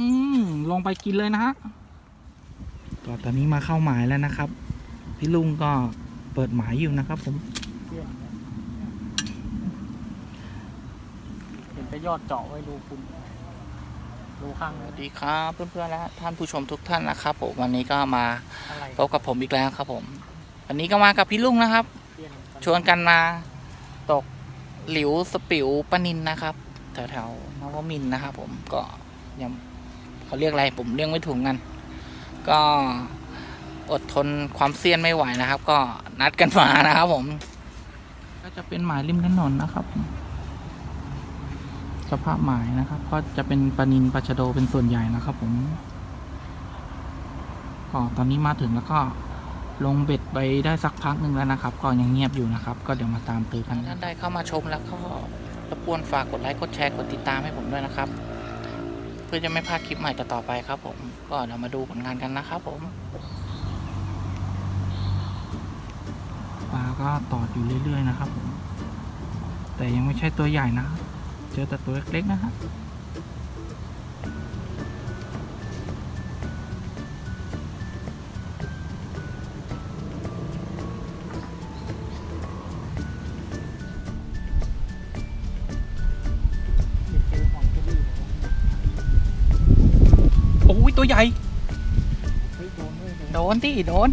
อืมลงไปกินเลยนะฮะก็ตอนนี้มาเข้าหมายแล้วนะครับ พี่ลุงก็เปิดหมายอยู่นะครับ ผม เห็นไปยอดเจาะไว้รูคุณรูข้างสเลวัยสดีครับเพื่อนๆและท่านผู้ชมทุกท่านนะครับ ผมวันนี้ก็มาอะไรพบกับผมอีกแล้วครับ ผม วันนี้ก็มากับพี่ลุงนะครับ เปลี่ยนชวนกันมาตกหลิวสปิวปลานินนะครับแถวๆนวมินทร์นะครับผมก็ยัง เขาเรียกอะไรผมเรียกไม่ถูกกัน ก็อดทนความเซียนไม่ไหวนะครับ ก็นัดกันมานะครับผม ก็จะเป็นหมายริมถนนนะครับ สภาพหมายนะครับ ก็จะเป็นปลานินปลาชะโดเป็นส่วนใหญ่นะครับ ผมก็ตอนนี้มาถึงแล้วก็ลงเบ็ดไปได้สักพักหนึ่งแล้วนะครับ ก็ยังเงียบอยู่นะครับ ก็เดี๋ยวมาตามตื้อกันท่านใดเข้ามาชมแล้วก็รบกวนฝากกดไลค์กดแชร์กดติดตามให้ผมด้วยนะครับเพื่อจะไม่พลาดคลิปใหม่ต่อๆไปครับผม ก็เรามาดูผลงานกันนะครับผมปลาก็ตอดอยู่เรื่อยๆนะครับผม แต่ยังไม่ใช่ตัวใหญ่นะ เจอแต่ตัวเล็กๆนะฮะ ที่โดน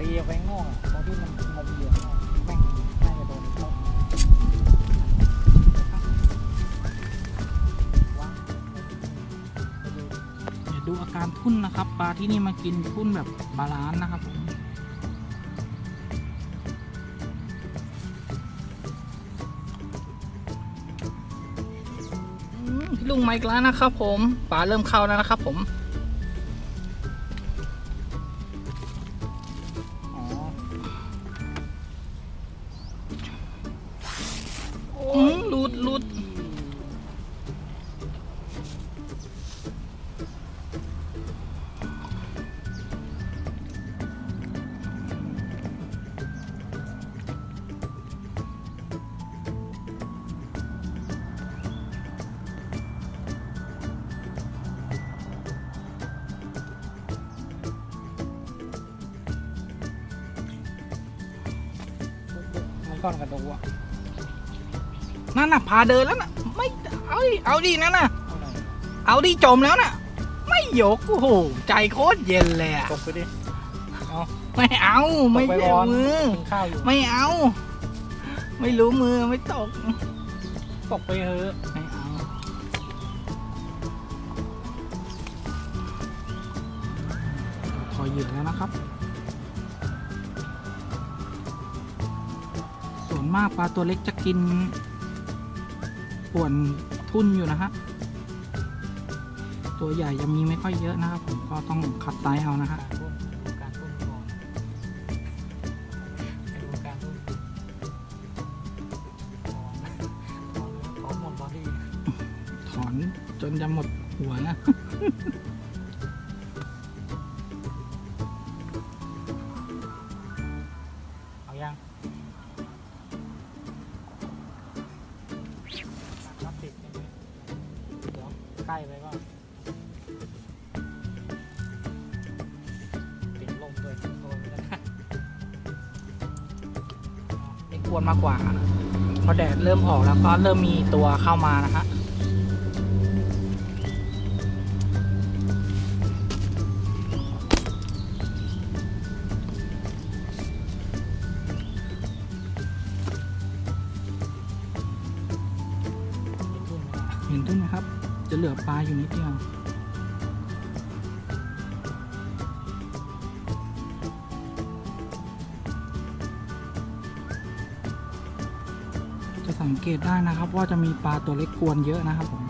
ตีออกไปข้างนอกอะตรงที่มันงมเหยื่อข้างนอกแม่งน่าจะโดนเข้าว้าวเดี๋ยวดูอาการทุ่นนะครับ ปลาที่นี่มากินทุ่นแบบบาลานซ์นะครับผมพี่ลุงไมาอีกแล้วนะครับผมปลาเริ่มเข้าแล้วนะครับผม อืมหลุดหลุดก้อนกระดูกอะ นั่นน่ะพาเดินแล้วน่ะ ไม่เอาดิเอาดินั่นน่ะเอาหน่อยเอาดิจมแล้วน่ะ ไม่ยกโอ้โหใจโคตรเย็นเลยอะตกไปดิไม่เอาไม่ตกไปใช่ร้อน มือ กินข้าวอยู่ ไม่เอา ไม่รู้มือไม่ตก ตกไปเถอะไม่เอาคอยเหยื่อแล้วนะครับ ส่วนมากปลาตัวเล็กจะกิน ป่วนทุ่นอยู่นะฮะ ตัวใหญ่ยังมีไม่ค่อยเยอะนะครับ ผมก็ต้องคัดไซส์เอานะฮะการทุ่นดูการทุ่นก่อนไปดูการทุ่นถอนถอนหมดบอดี้ถอนจนจะหมดหัวนะ กควรมากกว่าพอแดดเริ่มออกแล้วก็เริ่มมีตัวเข้ามานะฮะเห็นทุ่นไหมครับ จะเหลือปลาอยู่นิดเดียว สังเกตได้นะครับ ว่าจะมีปลาตัวเล็กกวนเยอะนะครับผม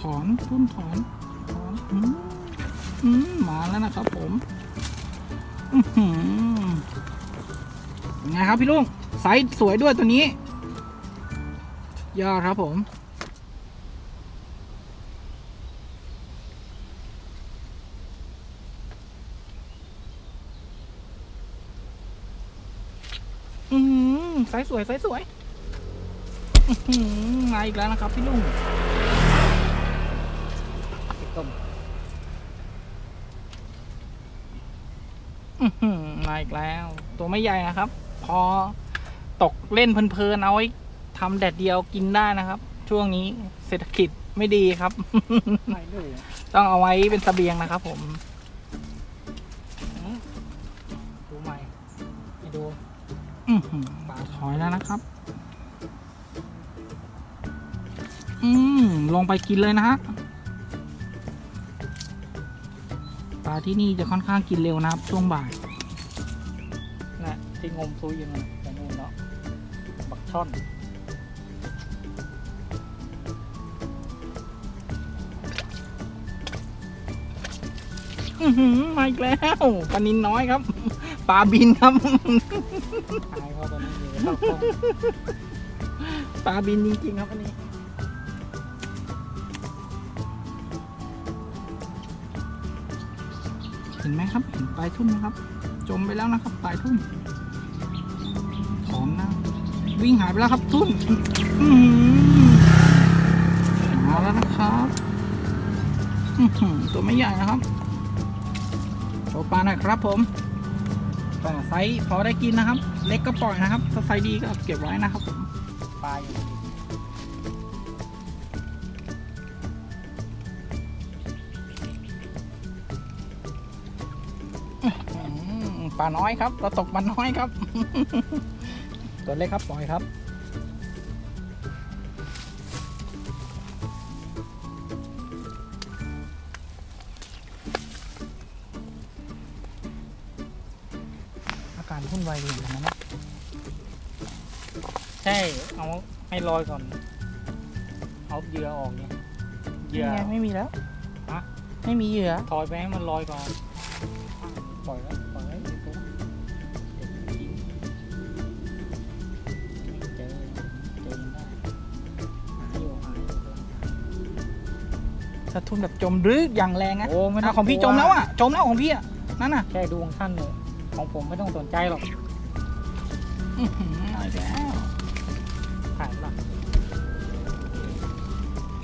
ถอนพุ่นถอน มาแล้วนะครับผมอื้อหือเป็นไงครับพี่ลุงไซส์สวยด้วยตัวนี้ยอดครับผมอืมไซส์สวยไซส์สวยมาอีกแล้วนะครับพี่ลุงต้ม อื้อหือ มาอีกแล้ว ตัวไม่ใหญ่นะครับ พอตกเล่นเพลินๆเอาไว้ทำแดดเดียวกินได้นะครับ ช่วงนี้เศรษฐกิจไม่ดีครับไหนด้วยต้องเอาไว้เป็นเสบียงนะครับผมดูใหม่ให้ดูอื้อหือปลาถอยแล้วนะครับ อืมลงไปกินเลยนะฮะ ลาที่นี่จะค่อนข้างกินเร็วนะครับช่วงบ่ายนะที่งมซูยังไงแต่นู่นเนาะบักช่อนอือหือมาอีกแล้วปลานินน้อยครับปลาบินครับหายเขาตอนนี้อยู่เข้ากล้องปลาบินจริงๆครับอันนี้ เห็นไหมครับ เห็นปลายทุ่นไหมครับ จมไปแล้วนะครับปลายทุ่นถอนนะ วิ่งหายไปแล้วครับทุ่นมาแล้วนะครับตัวไม่ใหญ่นะครับโชว์ปลาหน่อยครับผมก็ไซส์พอได้กินนะครับ เล็กก็ปล่อยนะครับ ถ้าไซส์ดีก็เก็บไว้นะครับผมปลาอยู่ ปลาน้อยครับเราตกปลาน้อยครับ ตัวเล็กครับปล่อยครับอาการทุ่นไวดีเหมือนกันนะเนี่ยใช่ เอาให้ลอยก่อน เอาเหยื่อออกเนี่ยเหยื่อนี่ไงไม่มีแล้ว ฮะ ไม่มีเหยื่อ ถอยไปให้มันลอยก่อน ปล่อยแล้ว ถ้าทุ่นแบบจมหรืออย่างแรงนะโอ้ไม่ต้อะของพี่จมแล้วอะจมแล้วของพี่อะนั่นน่ะแค่ดูของท่านเลยของผมไม่ต้องสนใจหรอกอื้อหือเอาอีกแล้วถ่ายละ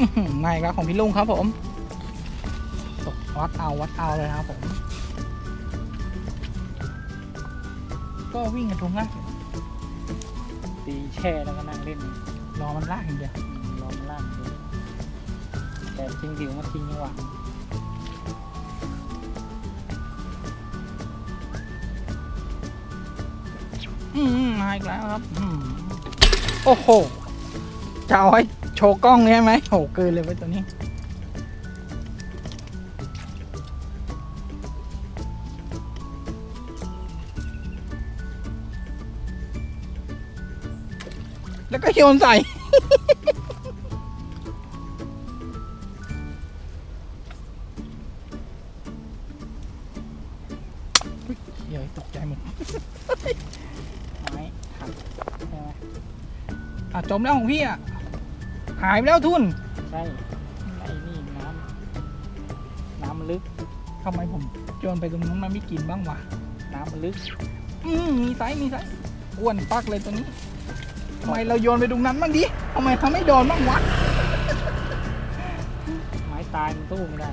อื้อหือไม่ครับของพี่ลุงครับผมตกวัดเอาวัดเอาเลยครับผม ก็วิ่งกันทุกนะตีแช่แล้วก็นั่งเล่นรอมันลากอย่างเดียวรอมันล่างดู แต่ทิ้งดิวมาทิ้งจังหวะอืมมาอีกแล้วครับอืมโอ้โหจะเอาให้โชว์กล้องเลยไหมโอ้โหเกินเลยไว้ตัวนี้แล้วก็โยนใส่ อุ๊ยเดี๋ยวตกใจหมดไม้หักใช่ไหมอะจมแล้วของพี่อะ หายไปแล้วทุน ใช่ไอ้นี่น้ำน้ำมันลึกทำไมผมโยนไปตรงนู้นมันไม่กินบ้างวะ น้ำมันลึก อืมมีไซส์มีไซส์อ้วนปักเลยตัวนี้ทำไมเราโยนไปตรงนั้นบ้างดิทำไมเขาไม่โดนบ้างวะ ไม้ตายมันสู้ไม่ได้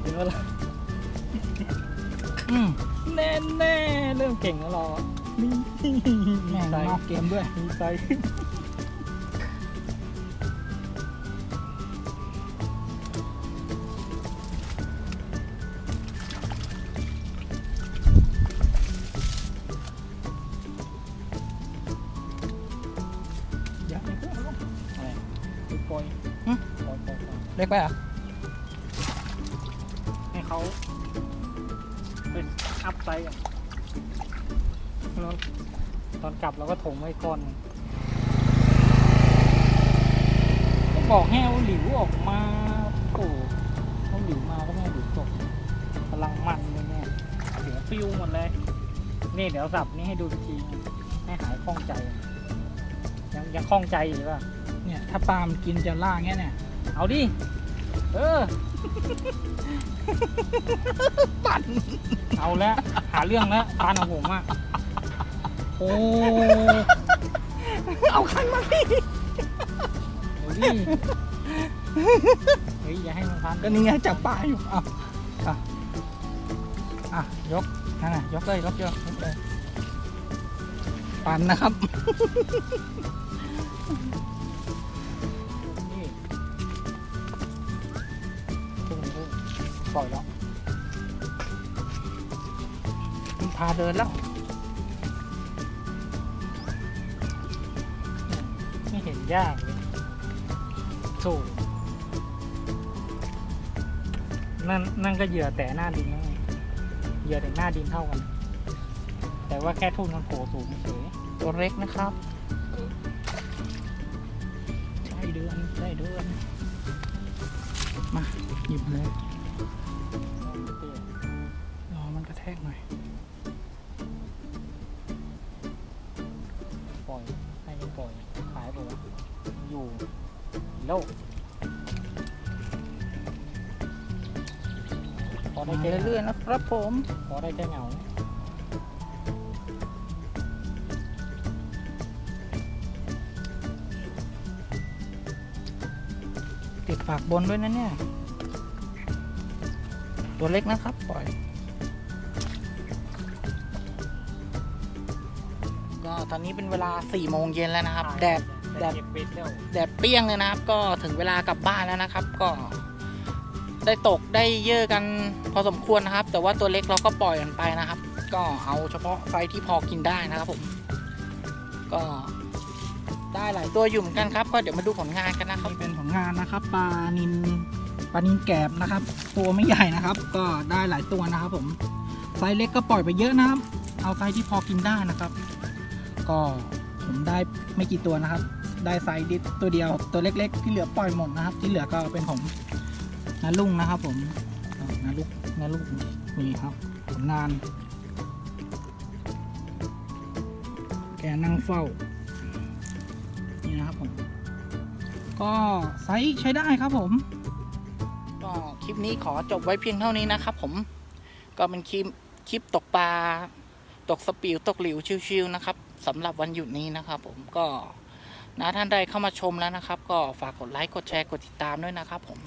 เห็นว่าอืมแน่แน่เริ่มเก่งแล้วเรอะนี่แม่งนกเกมด้วย มีไซส์ยักษ์อะไรปล่อยปล่อยปล่อย เล็กไปอะให้เขาไปอัพไซด์อะแล้วตอนกลับเราก็ถมไว้ก้อนหนึ่งบอกให้เอาหลิวออกมาโอ้เอาหลิวมาก็ไม่เอาหลิวตกกำลังมันเลยเนี่ยเสียฟิวหมดเลยนี่เดี๋ยวสับนี่ให้ดูอีกทีให้หายคล่องใจ ยังยังคล่องใจอยู่ป่ะเนี่ยถ้าปลามันกินจะล่าเงี้ยเนี่ย เอาดิ เออ ปั่น เอาแล้วหาเรื่องแล้วปานของผมอะโอ้เอาคันมาดิเดี๋ยวดิเฮ้ยอย่าให้มันพันก็นี่ไงจับปลาอยู่อะอะอะยกนั่นน่ะยกเลยยกยกยกเลยปั่นนะครับ ปล่อยแล้วมันพาเดินแล้ว ไม่เห็นยากเลยโถนั่นนั่นก็เหยื่อแต่หน้าดินแล้วไงเหยื่อแต่หน้าดินเท่ากัน แต่ว่าแค่ทุ่นมันโผล่สูงเฉยตัวเล็กนะครับใช่เดือนใช่เดือนมาหยิบเลย แล้วพอได้มาแค่เรื่อยๆนะครับผมพอได้แค่เหงาติดฝากบนด้วยนะเนี่ย ตัวเล็กนะครับ ปล่อยก็ตอนนี้เป็นเวลา4โมงเย็นแล้วนะครับ แดด แดดเก็บเป็ดแล้วแดดเปรี้ยงเลยนะครับ ก็ถึงเวลากลับบ้านแล้วนะครับ ก็ ได้ตกได้เยอะกันพอสมควรนะครับ แต่ว่าตัวเล็กเราก็ปล่อยมันไปนะครับ ก็เอาเฉพาะไซส์ที่พอกินได้นะครับผม ก็ได้หลายตัวอยู่เหมือนกันครับ ก็เดี๋ยวมาดูผลงานกันนะครับนี่เป็นผลงานนะครับปลานินปลานินแกบนะครับ ตัวไม่ใหญ่นะครับ ก็ได้หลายตัวนะครับ ผมไซส์เล็กก็ปล่อยไปเยอะนะครับ เอาไซส์ที่พอกินได้นะครับ ก็ผมได้ไม่กี่ตัวนะครับ ได้ไซส์ดิตัวเดียวตัวเล็ก ๆ ที่เหลือปล่อยหมดนะครับ ที่เหลือก็เป็นของนาลุงนะครับ ผมอ่านาลุกนาลุกนี่ครับผลงาน แกนั่งเฝ้านี่นะครับผมก็ไซส์ใช้ได้ครับผม ก็คลิปนี้ขอจบไว้เพียงเท่านี้นะครับผมก็เป็นคลิปคลิปตกปลาตกสปิวตกหลิวชิวๆนะครับสำหรับวันหยุดนี้นะครับผมก็ นะท่านใดเข้ามาชมแล้วนะครับ ก็ฝากกดไลค์กดแชร์กดติดตามด้วยนะครับ ผม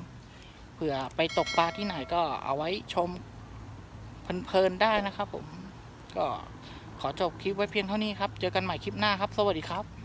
เผื่อไปตกปลาที่ไหนก็เอาไว้ชมเพลินๆได้นะครับ ผมก็ขอจบคลิปไว้เพียงเท่านี้ครับ เจอกันใหม่คลิปหน้าครับ สวัสดีครับ